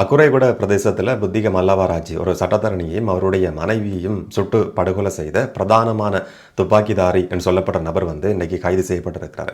அக்குறைகுட பிரதேசத்தில் புத்திக மல்லவராஜி ஒரு சட்டத்தரணியையும் அவருடைய மனைவியையும் சுட்டு படுகொலை செய்த பிரதானமான துப்பாக்கிதாரி என்று சொல்லப்பட்ட நபர் வந்து இன்றைக்கி கைது செய்யப்பட்டிருக்கிறார்.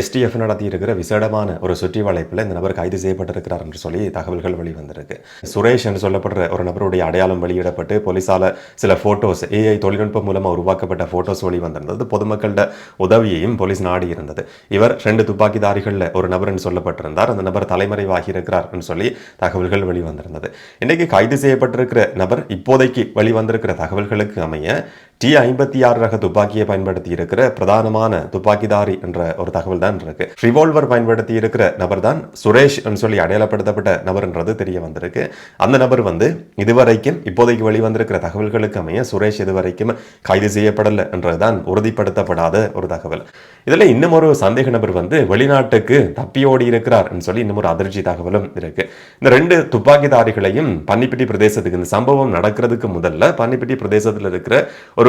எஸ்டிஎஃப் நடத்தியிருக்கிற விசேடமான ஒரு சுற்றி வளைப்பில் இந்த நபர் கைது செய்யப்பட்டிருக்கிறார் என்று சொல்லி தகவல்கள் வெளிவந்திருக்கு. சுரேஷ் என்று சொல்லப்படுற ஒரு நபருடைய அடையாளம் வெளியிடப்பட்டு போலீஸால் சில ஃபோட்டோஸ் ஏஐ தொழில்நுட்பம் மூலமாக உருவாக்கப்பட்ட ஃபோட்டோஸ் வெளிவந்திருந்தது. பொதுமக்களோட உதவியையும் போலீஸ் நாடி இருந்தது. இவர் ரெண்டு துப்பாக்கிதாரிகளில் ஒரு நபர் என்று சொல்லப்பட்டிருந்தார். அந்த நபர் தலைமறைவாகி இருக்கிறார் என்று சொல்லி தகவல்கள் வெளிவந்திருந்தது. இன்னைக்கு கைது செய்யப்பட்டிருக்கிற நபர் இப்போதைக்கு வெளிவந்திருக்கிற தகவல்களுக்கு அமைய டி ஐம்பத்தி ஆறு ரக துப்பாக்கியை பயன்படுத்தி இருக்கிற பிரதானமான துப்பாக்கிதாரி என்ற ஒரு தகவல் தான் இருக்கு. ரிவால்வர் பயன்படுத்தி இருக்கிற நபர் தான் சுரேஷ் சொல்லி அடையாளப்படுத்தப்பட்ட நபர்ன்றது தெரிய வந்திருக்கு. அந்த நபர் வந்து இதுவரைக்கும் இப்போதைக்கு வெளிவந்திருக்கிற தகவல்களுக்கு அமைய சுரேஷ் இதுவரைக்கும் கைது செய்யப்படலை என்றதுதான் உறுதிப்படுத்தப்படாத ஒரு தகவல். இதுல இன்னும் ஒரு சந்தேக நபர் வந்து வெளிநாட்டுக்கு தப்பியோடி இருக்கிறார் சொல்லி இன்னும் ஒரு அதிர்ச்சி தகவலும் இருக்கு. இந்த ரெண்டு துப்பாக்கிதாரிகளையும் பன்னிப்பிட்டி பிரதேசத்துக்கு இந்த சம்பவம் நடக்கிறதுக்கு முதல்ல பன்னிப்பிட்டி பிரதேசத்தில் இருக்கிற ஒரு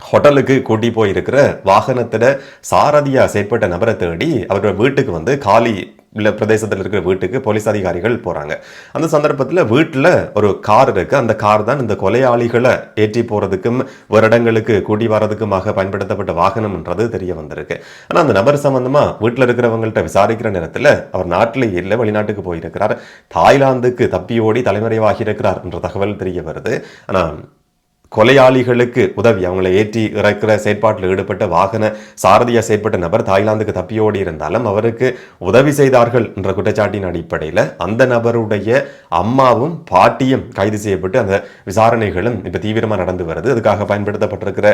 ஹோட்டலுக்கு கூட்டி போயிருக்கிற வாகனத்தில் சாரதியாக செயற்பட்ட நபரை தேடி அவரோட வீட்டுக்கு வந்து காலி உள்ள பிரதேசத்தில் இருக்கிற வீட்டுக்கு போலீஸ் அதிகாரிகள் போகிறாங்க அந்த சந்தர்ப்பத்தில் வீட்டில் ஒரு கார் இருக்குது அந்த கார் தான் இந்த கொலையாளிகளை ஏற்றி போகிறதுக்கும் ஒரு இடங்களுக்கு கூட்டி வர்றதுக்குமாக பயன்படுத்தப்பட்ட வாகனம்ன்றது தெரிய வந்திருக்கு. ஆனால் அந்த நபர் சம்மந்தமாக வீட்டில் இருக்கிறவங்கள்ட்ட விசாரிக்கிற நேரத்தில் அவர் நாட்டில் இல்லை வெளிநாட்டுக்கு போயிருக்கிறார். தாய்லாந்துக்கு தப்பி ஓடி தலைமறைவாகி இருக்கிறார் என்ற தகவல் தெரிய வருது. ஆனால் கொலையாளிகளுக்கு உதவி. அவங்களை ஏற்றி இறக்கிற செயற்பாட்டில் ஈடுபட்ட வாகன சாரதியாக செயற்பட்ட நபர் தாய்லாந்துக்கு தப்பியோடி இருந்தாலும் அவருக்கு உதவி செய்தார்கள் என்ற குற்றச்சாட்டின் அடிப்படையில் அந்த நபருடைய அம்மாவும் பாட்டியும் கைது செய்யப்பட்டு அந்த விசாரணைகளும் இப்போ தீவிரமாக நடந்து வருது. அதுக்காக பயன்படுத்தப்பட்டிருக்கிற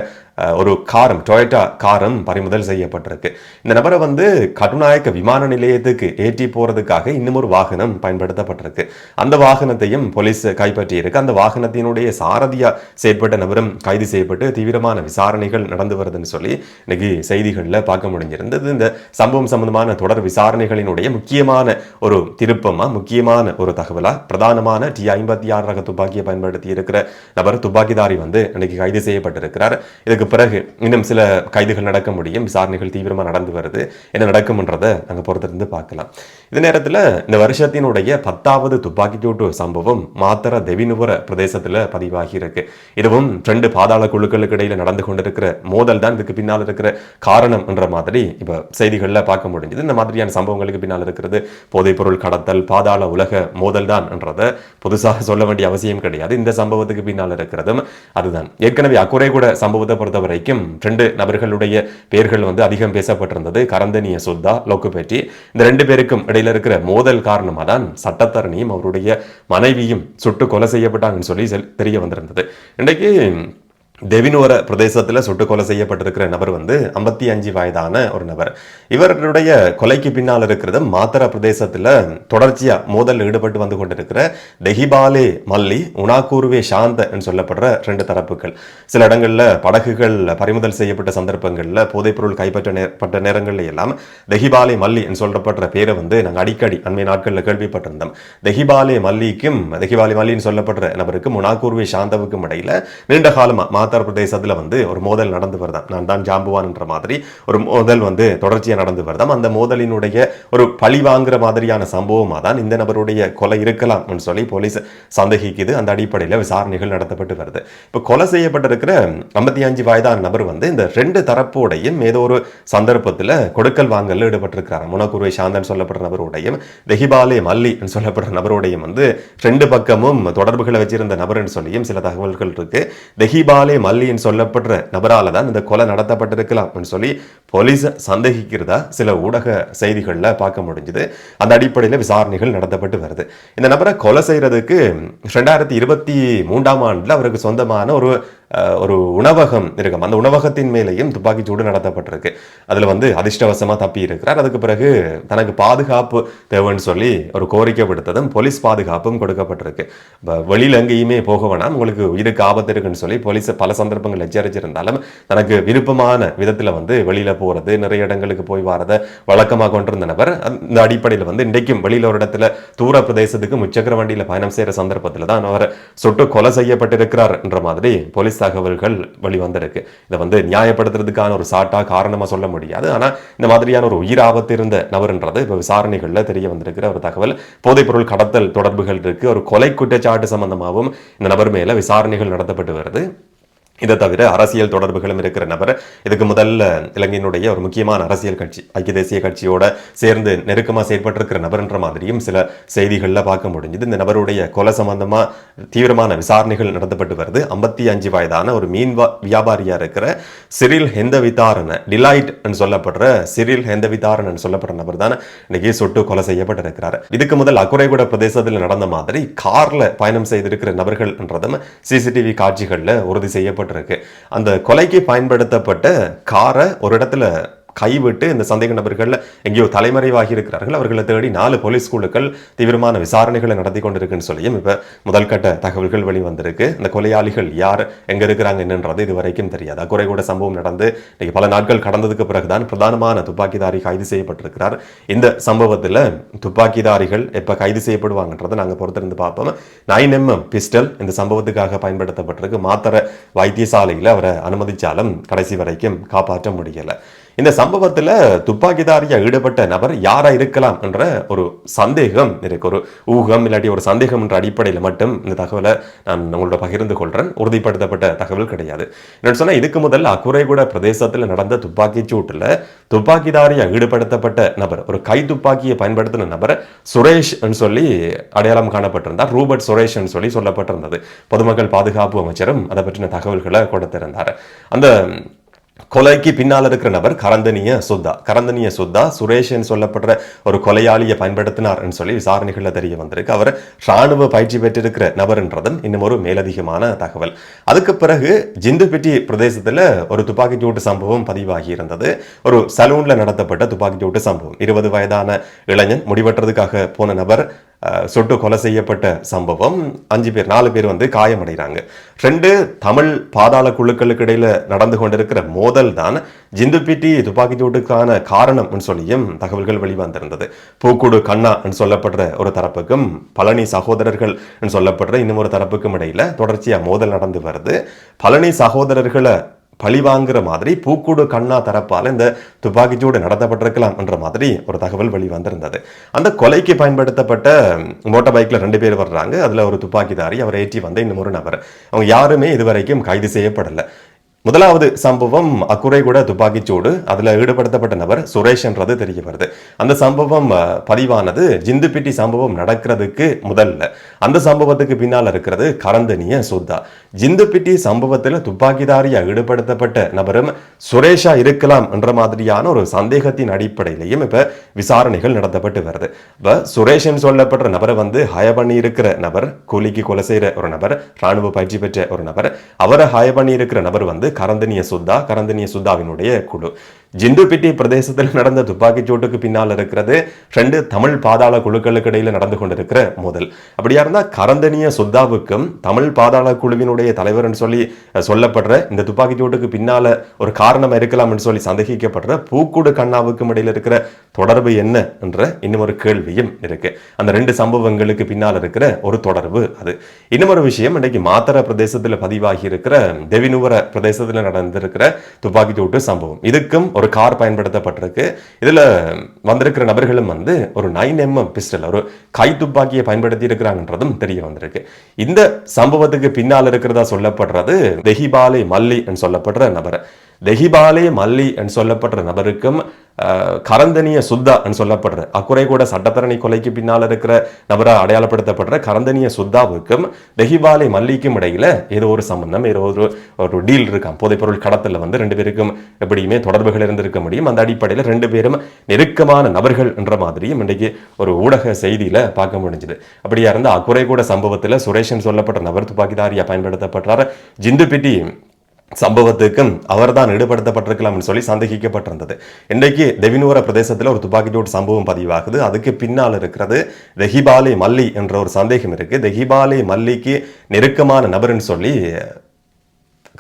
ஒரு காரம் டொயட்டா காரம் பறிமுதல் செய்யப்பட்டிருக்கு. இந்த நபரை வந்து கட்டுநாயக்க விமான நிலையத்துக்கு ஏற்றி போகிறதுக்காக இன்னும் ஒரு வாகனம் பயன்படுத்தப்பட்டிருக்கு. அந்த வாகனத்தையும் போலீஸ் கைப்பற்றியிருக்கு. அந்த வாகனத்தினுடைய சாரதியாக செயற்பட்டு மேற்பட்ட நபரும் கைது செய்யப்பட்டு தீவிரமான விசாரணைகள் நடந்து வருதுன்னு சொல்லி இன்னைக்கு செய்திகளில் பார்க்க முடிஞ்சிருந்தது. இந்த சம்பவம் சம்பந்தமான தொடர் விசாரணைகளினுடைய முக்கியமான ஒரு திருப்பமாக முக்கியமான ஒரு தகவலாக பிரதானமான டி ஐம்பத்தி ஆறு ரக துப்பாக்கியை பயன்படுத்தி இருக்கிற நபர் துப்பாக்கிதாரி வந்து இன்னைக்கு கைது செய்யப்பட்டிருக்கிறார். இதுக்கு பிறகு இன்னும் சில கைதுகள் நடக்க முடியும். விசாரணைகள் தீவிரமாக நடந்து வருது. என்ன நடக்கும்ன்றதை நாங்கள் பொறுத்திருந்து பார்க்கலாம். இந்த நேரத்தில் இந்த வருஷத்தினுடைய பத்தாவது துப்பாக்கி சூட்டு சம்பவம் மாத்திர தெவினுவர பிரதேசத்தில் பதிவாகி இருக்கு. இது இதுவும் ரெண்டு பாதாள குழுக்களுக்கு இடையில நடந்து கொண்டிருக்கிற மோதல் தான் இதுக்கு பின்னால் இருக்கிற காரணம் என்ற மாதிரி இப்போ செய்திகளில் பார்க்க முடிஞ்சது. இந்த மாதிரியான சம்பவங்களுக்கு பின்னால் இருக்கிறது போதைப்பொருள் கடத்தல் பாதாள உலக மோதல் தான் என்றதை புதுசாக சொல்ல வேண்டிய அவசியம் கிடையாது. இந்த சம்பவத்துக்கு பின்னால் இருக்கிறதும் அதுதான். ஏற்கனவே அக்குறை கூட சம்பவத்தை பொறுத்த வரைக்கும் ரெண்டு நபர்களுடைய பெயர்கள் வந்து அதிகம் பேசப்பட்டிருந்தது. கரந்தனிய சுத்தா லோக்குபேட்டி. இந்த ரெண்டு பேருக்கும் இடையில இருக்கிற மோதல் காரணமாக தான் சட்டத்தரணியும் அவருடைய மனைவியும் சுட்டு கொலை செய்யப்பட்டாங்கன்னு சொல்லி தெரிய வந்திருந்தது. இன்றைக்கு in. தெவினோர பிரதேசத்தில் சுட்டு கொலை செய்யப்பட்டிருக்கிற நபர் வந்து ஐம்பத்தி அஞ்சு வயதான ஒரு நபர். இவருடைய கொலைக்கு பின்னால் இருக்கிறது மாத்தரா பிரதேசத்தில் தொடர்ச்சியா மோதல் ஈடுபட்டு வந்து கொண்டிருக்கிற தெஹிபாலே மல்லி உனாக்கூர்வே சாந்த என்று சொல்லப்படுற ரெண்டு தரப்புகள். சில இடங்கள்ல படகுகள் பறிமுதல் செய்யப்பட்ட சந்தர்ப்பங்களில் போதைப்பொருள் கைப்பற்ற நேரப்பட்ட நேரங்களில் எல்லாம் தெஹிபாலே மல்லி என்று சொல்லப்படுற பேரை வந்து நாங்கள் அடிக்கடி அண்மை நாட்களில் கேள்விப்பட்டிருந்தோம். தெஹிபாலே மல்லிக்கும் தெஹிபாலே மல்லின்னு சொல்லப்படுற நபருக்கும் உனாக்கூர்வே சாந்தவுக்கும் இடையில நீண்ட காலமா மாத்தர பிரதேசத்தில் வந்து ஒரு மோதல் நடந்து வருதான் நான் தான் ஜாம்புவான் என்ற மாதிரி ஒரு மோதல் வந்து தொடர்ச்சியாக நடந்து வருதாம். அந்த மோதலினுடைய ஒரு பழி வாங்குற மாதிரியான சம்பவமாக தான் இந்த நபருடைய கொலை இருக்கலாம் சொல்லி போலீஸ் சந்தேகிக்குது. அந்த அடிப்படையில் விசாரணைகள் நடத்தப்பட்டு வருது. இப்போ கொலை செய்யப்பட்டிருக்கிற ஐம்பத்தி அஞ்சு வயதான நபர் வந்து இந்த ரெண்டு தரப்போடையும் ஏதோ ஒரு சந்தர்ப்பத்தில் கொடுக்கல் வாங்கல ஈடுபட்டிருக்கிறார் முனக்குருவை சாந்தன் சொல்லப்படுற நபருடையும் தெஹிபாலே மல்லி சொல்லப்படுற நபருடையும் வந்து ரெண்டு பக்கமும் தொடர்புகளை வச்சிருந்த நபர்னு சொல்லியும் சில தகவல்கள் இருக்கு. தெஹிபாலே மல்லின்னு சொல்லப்படுற நபரால தான் இந்த கொலை நடத்தப்பட்டிருக்கலாம் அப்படின்னு சொல்லி போலீஸ் சந்தேகிக்கிறதா சில ஊடக செய்திகளில் பார்க்க முடிஞ்சுது. அந்த அடிப்படையில் விசாரணைகள் நடத்தப்பட்டு வருது. இந்த நபரை கொலை செய்யறதுக்கு ரெண்டாயிரத்தி இருபத்தி மூன்றாம் ஆண்டில் அவருக்கு சொந்தமான ஒரு ஒரு உணவகம் இருக்கும். அந்த உணவகத்தின் மேலேயும் துப்பாக்கிச் சூடு நடத்தப்பட்டிருக்கு. அதில் வந்து அதிர்ஷ்டவசமாக தப்பி இருக்கிறார். அதுக்கு பிறகு தனக்கு பாதுகாப்பு தேவைன்னு சொல்லி ஒரு கோரிக்கை விடுத்ததும் போலீஸ் பாதுகாப்பும் கொடுக்கப்பட்டிருக்கு. இப்ப வெளியில எங்கேயுமே போக வேணாம். உங்களுக்கு உயிருக்கு ஆபத்து இருக்குன்னு சொல்லி போலீஸ் பல சந்தர்ப்பங்கள் எச்சரிச்சிருந்தாலும் தனக்கு விருப்பமான விதத்தில் வந்து வெளியில போறது நிறைய இடங்களுக்கு போய் வரதை வழக்கமாக கொண்டிருந்த நபர் அந்த அடிப்படையில் வந்து இன்றைக்கும் வெளியில் ஒரு இடத்துல தூர பிரதேசத்துக்கு முச்சக்கர வண்டியில் பயணம் செய்கிற சந்தர்ப்பத்தில் தான் அவர் சுட்டு கொலை செய்யப்பட்டிருக்கிறார் என்ற மாதிரி போலீஸ் தகவல்கள் வெளிவந்திருக்கு. இதை வந்து நியாயப்படுத்துறதுக்கான ஒரு சாட்டா காரணமா சொல்ல முடியாது. ஆனா இந்த மாதிரியான ஒரு உயிர் ஆபத்து இருந்த நபர்ன்றது இப்போ விசாரணைகளில் தெரிய வந்திருக்கிற ஒரு தகவல். போதைப்பொருள் கடத்தல் தொடர்புகள் இருக்கு. ஒரு கொலை குற்றச்சாட்டு சம்பந்தமாகவும் இந்த நபர் மேல விசாரணைகள் நடத்தப்பட்டு வருது. இதை தவிர அரசியல் தொடர்புகளும் இருக்கிற நபர். இதுக்கு முதல்ல இலங்கையினுடைய ஒரு முக்கியமான அரசியல் கட்சி ஐக்கிய தேசிய கட்சியோட சேர்ந்து நெருக்கமாக செயற்பட்டிருக்கிற நபர்ன்ற மாதிரியும் சில செய்திகளில் பார்க்க முடிஞ்சுது. இந்த நபருடைய கொலை சம்பந்தமாக தீவிரமான விசாரணைகள் நடத்தப்பட்டு வருது. ஐம்பத்தி அஞ்சு வயதான ஒரு மீன் வியாபாரியாக இருக்கிற சிறில் ஹெந்தவிதாரன டிலைட் சொல்லப்படுற சிறில் ஹெந்தவிதாரன் சொல்லப்படுற நபர் தான் இன்னைக்கு சுட்டு கொலை செய்யப்பட்டிருக்கிறார். இதுக்கு முதல் அக்குறைகுட பிரதேசத்தில் நடந்த மாதிரி காரில் பயணம் செய்திருக்கிற நபர்கள்ன்றதும் சிசிடிவி காட்சிகளில் உறுதி செய்யப்பட்டிருக்கு அந்த கொலைக்கு பயன்படுத்தப்பட்ட காரை ஒரு இடத்துல கைவிட்டு இந்த சந்தேக நபர்கள் எங்கேயோ தலைமறைவாகி இருக்கிறார்கள். அவர்களை தேடி நாலு போலீஸ் குழுக்கள் தீவிரமான விசாரணைகளை நடத்தி கொண்டிருக்குன்னு சொல்லியும் இப்போ முதல் கட்ட தகவல்கள் வெளிவந்திருக்கு. இந்த கொலையாளிகள் யார் எங்கே இருக்கிறாங்க என்னன்றது இது வரைக்கும் தெரியாது. அக்குறை கூட சம்பவம் நடந்து இன்னைக்கு பல நாட்கள் கடந்ததுக்கு பிறகுதான் பிரதானமான துப்பாக்கிதாரி கைது செய்யப்பட்டிருக்கிறார். இந்த சம்பவத்தில் துப்பாக்கிதாரிகள் எப்போ கைது செய்யப்படுவாங்கன்றதை நாங்கள் பொறுத்திருந்து பார்ப்போம். நைன் எம்எம் பிஸ்டல் இந்த சம்பவத்துக்காக பயன்படுத்தப்பட்டிருக்கு. மாத்திர வைத்தியசாலையில் அவரை அனுமதிச்சாலும் கடைசி வரைக்கும் காப்பாற்ற முடியலை. இந்த சம்பவத்தில் துப்பாக்கிதாரியாக ஈடுபட்ட நபர் யாராக இருக்கலாம் என்ற ஒரு சந்தேகம் இருக்கு. ஒரு ஊகம் இல்லாட்டி ஒரு சந்தேகம் என்ற அடிப்படையில் மட்டும் இந்த தகவலை நான் உங்களோட பகிர்ந்து கொள்கிறேன் உறுதிப்படுத்தப்பட்ட தகவல் கிடையாது. என்ன சொன்னால் இதுக்கு முதல் அக்குறைகூட பிரதேசத்தில் நடந்த துப்பாக்கி சூட்டில் துப்பாக்கிதாரியாக ஈடுபடுத்தப்பட்ட நபர் ஒரு கை துப்பாக்கியை பயன்படுத்தின நபர் சுரேஷ் சொல்லி அடையாளம் காணப்பட்டிருந்தார். ரூபர்ட் சுரேஷ் சொல்லி சொல்லப்பட்டிருந்தது. பொதுமக்கள் பாதுகாப்பு அமைச்சரும் அதை பற்றின தகவல்களை கொடுத்திருந்தார். அந்த கொலைக்கு பின்னால் இருக்கிற நபர் கரந்தனிய சுத்தா. கரந்தனிய சுத்தா சுரேஷன் சொல்லப்படுற ஒரு கொலையாளியை பயன்படுத்தினார்னு சொல்லி விசாரணைகளில் தெரிய வந்திருக்கு. அவர் ராணுவ பயிற்சி பெற்றிருக்கிற நபர்ன்றதும் இன்னும் ஒரு மேலதிகமான தகவல். அதுக்கு பிறகு ஜிந்துபெட்டி பிரதேசத்தில் ஒரு துப்பாக்கி சூட்டு சம்பவம் பதிவாகி இருந்தது. ஒரு சலூன்ல நடத்தப்பட்ட துப்பாக்கி சூட்டு சம்பவம். இருபது வயதான இளைஞன் முடிவெட்டுறதுக்காக போன நபர் சுட்டு கொலை செய்யப்பட்ட சம்பவம். அஞ்சு பேர் நாலு பேர் வந்து காயமடைகிறாங்க. ரெண்டு தமிழ் பாதாள குழுக்களுக்கு இடையில நடந்து கொண்டிருக்கிற மோதல் தான் ஜிந்துப்பிட்டி துப்பாக்கி சூட்டுக்கான காரணம்னு சொல்லியும் தகவல்கள் வெளிவந்திருந்தது. பூக்குடு கண்ணா சொல்லப்படுற ஒரு தரப்புக்கும் பழனி சகோதரர்கள் சொல்லப்படுற இன்னும் ஒரு தரப்புக்கும் இடையில தொடர்ச்சியாக மோதல் நடந்து வருது. பழனி சகோதரர்களை பழிவாங்கிற மாதிரி பூக்கூடு கண்ணா தரப்பால் இந்த துப்பாக்கிச்சூடு நடத்தப்பட்டிருக்கலாம் என்ற மாதிரி ஒரு தகவல் வெளிவந்திருந்தது. அந்த கொலைக்கு பயன்படுத்தப்பட்ட மோட்டார் பைக்ல ரெண்டு பேர் வர்றாங்க. அதில் ஒரு துப்பாக்கிதாரி அவர் ஏற்றி வந்த இன்னும் ஒரு நபர். அவங்க யாருமே இதுவரைக்கும் கைது செய்யப்படல. முதலாவது சம்பவம் அக்குறை கூட துப்பாக்கிச்சூடு அதில் ஈடுபடுத்தப்பட்ட நபர் சுரேஷ் என்றது தெரிய வருது. அந்த சம்பவம் பதிவானது ஜிந்துப்பிட்டி சம்பவம் நடக்கிறதுக்கு முதல்ல. அந்த சம்பவத்துக்கு பின்னால் இருக்கிறது கரந்தனிய சுத்தா. ஜிந்துப்பிட்டி சம்பவத்தில் துப்பாக்கிதாரியா ஈடுபடுத்தப்பட்ட நபரும் சுரேஷா இருக்கலாம் என்ற மாதிரியான ஒரு சந்தேகத்தின் அடிப்படையிலையும் இப்ப விசாரணைகள் நடத்தப்பட்டு வருது. இப்போ சுரேஷன் சொல்லப்படுற நபரை வந்து ஹய பண்ணி இருக்கிற நபர் கூலிக்கு கொலை செய்யற ஒரு நபர் ராணுவ பயிற்சி பெற்ற ஒரு நபர் அவரை ஹய பண்ணி இருக்கிற நபர் வந்து கரந்தனிய சுத்தா கரந்தனிய சுத்தாவினுடைய குழு. ஜிண்டுபிட்டி பிரதேசத்தில் நடந்த துப்பாக்கிச் சூட்டுக்கு பின்னால் இருக்கிறது ரெண்டு தமிழ் பாதாள குழுக்களுக்கு இடையில நடந்து கொண்டிருக்கிற மோதல். அப்படியா இருந்தால் கரந்தனிய சுத்தாவுக்கும் தமிழ் பாதாள குழுவினுடைய தலைவர்னு சொல்லி சொல்லப்படுற இந்த துப்பாக்கிச் சூட்டுக்கு பின்னால ஒரு காரணம் இருக்கலாம்னு சொல்லி சந்தேகிக்கப்படுற பூக்கூடு கண்ணாவுக்கும் இடையில இருக்கிற தொடர்பு என்ன என்ற இன்னும் ஒரு கேள்வியும் இருக்கு. அந்த ரெண்டு சம்பவங்களுக்கு பின்னால் இருக்கிற ஒரு தொடர்பு அது. இன்னும் ஒரு விஷயம் இன்னைக்கு மாத்தர பிரதேசத்தில் பதிவாகி இருக்கிற தெவினுவர பிரதேசத்தில் நடந்திருக்கிற துப்பாக்கிச்சூட்டு சம்பவம். இதுக்கும் ஒரு கார் பயன்படுத்தப்பட்டிருக்கு. இதில் வந்திருக்கிற நபர்களும் வந்து ஒரு நைன் எம்எம் பிஸ்டல் ஒரு கை துப்பாக்கியை பயன்படுத்தி இருக்கிறாங்கன்றதும் தெரிய வந்திருக்கு. இந்த சம்பவத்துக்கு பின்னால் இருக்கிறதா சொல்லப்படுறது தெஹிபாலே மல்லி சொல்லப்படுற நபர். தெஹிபாலே மல்லி சொல்லப்படுற நபருக்கும் கரந்தனிய சுத்தான்னு சொல்லப்படுற அக்குறை கூட சட்டத்தரணி கொலைக்கு பின்னால் இருக்கிற நபராக அடையாளப்படுத்தப்படுற கரந்தனிய சுத்தாவுக்கும் தெஹிபாலே மல்லிக்கும் இடையில ஏதோ ஒரு சம்பந்தம் ஏதோ ஒரு ஒரு டீல் இருக்கான் போதைப்பொருள் கடத்தல வந்து ரெண்டு பேருக்கும் எப்படியுமே தொடர்புகள் இருந்திருக்க முடியும். அந்த அடிப்படையில் ரெண்டு பேரும் நெருக்கமான நபர்கள் என்ற மாதிரியும் இன்றைக்கு ஒரு ஊடக செய்தியில பார்க்க முடிஞ்சது. அப்படியா இருந்த அக்குறை கூட சம்பவத்தில் சுரேஷன் சொல்லப்பட்ட நபர் துப்பாக்கிதாரியா பயன்படுத்தப்பட்டார். ஜிந்துபிட்டி சம்பவத்துக்கும் அவர்தான் ஈடுபடுத்தப்பட்டிருக்கலாம்னு சொல்லி சந்தேகிக்கப்பட்டிருந்தது. இன்றைக்கு தெவினூர பிரதேசத்தில் ஒரு துப்பாக்கிச்சூடு சம்பவம் பதிவாகுது. அதுக்கு பின்னால் இருக்கிறது தெஹிபாலே மல்லி என்ற ஒரு சந்தேகம் இருக்கு. தெஹிபாலே மல்லிக்கு நெருக்கமான நபர்னு சொல்லி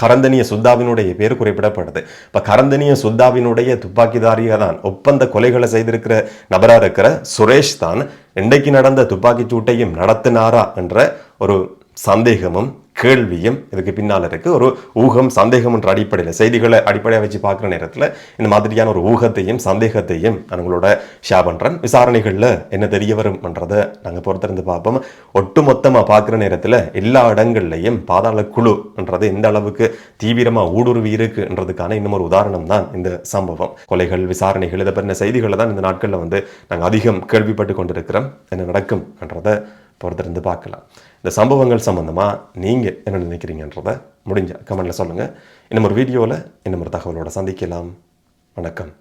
கரந்தனிய சுத்தாவினுடைய பேர் குறிப்பிடப்படுது. இப்போ கரந்தனிய சுத்தாவினுடைய துப்பாக்கிதாரியாக தான் ஒப்பந்த கொலைகளை செய்திருக்கிற நபராக இருக்கிற சுரேஷ் தான் இன்றைக்கு நடந்த துப்பாக்கிச் சூட்டையும் நடத்தினாரா என்ற ஒரு சந்தேகமும் கேள்வியும் இதுக்கு பின்னால் இருக்குது ஒரு ஊகம் சந்தேகம் என்ற அடிப்படையில் செய்திகளை அடிப்படையாக வச்சு பார்க்குற நேரத்தில் இந்த மாதிரியான ஒரு ஊகத்தையும் சந்தேகத்தையும் நான் உங்களோட ஷேர் பண்ணுறேன் விசாரணைகளில் என்ன தெரிய வரும்ன்றதை நாங்கள் பொறுத்திருந்து பார்ப்போம். ஒட்டுமொத்தமாக பார்க்குற நேரத்தில் எல்லா இடங்கள்லையும் பாதாள குழுன்றது எந்த அளவுக்கு தீவிரமாக ஊடுருவி இருக்குன்றதுக்கான இன்னும் ஒரு உதாரணம் தான் இந்த சம்பவம். கொலைகள் விசாரணைகள் இதை பற்றின செய்திகளை தான் இந்த நாட்களில் வந்து நாங்கள் அதிகம் கேள்விப்பட்டு கொண்டிருக்கிறோம். என்ன நடக்கும்ன்றதை பொறுத்திருந்து பார்க்கலாம். இந்த சம்பவங்கள் சம்மந்தமாக நீங்கள் என்ன நினைக்கிறீங்கன்றதை முடிஞ்ச கமெண்டில் சொல்லுங்கள் இன்னும் ஒரு வீடியோவில் இன்னும் ஒரு தகவலோட சந்திக்கலாம். வணக்கம்.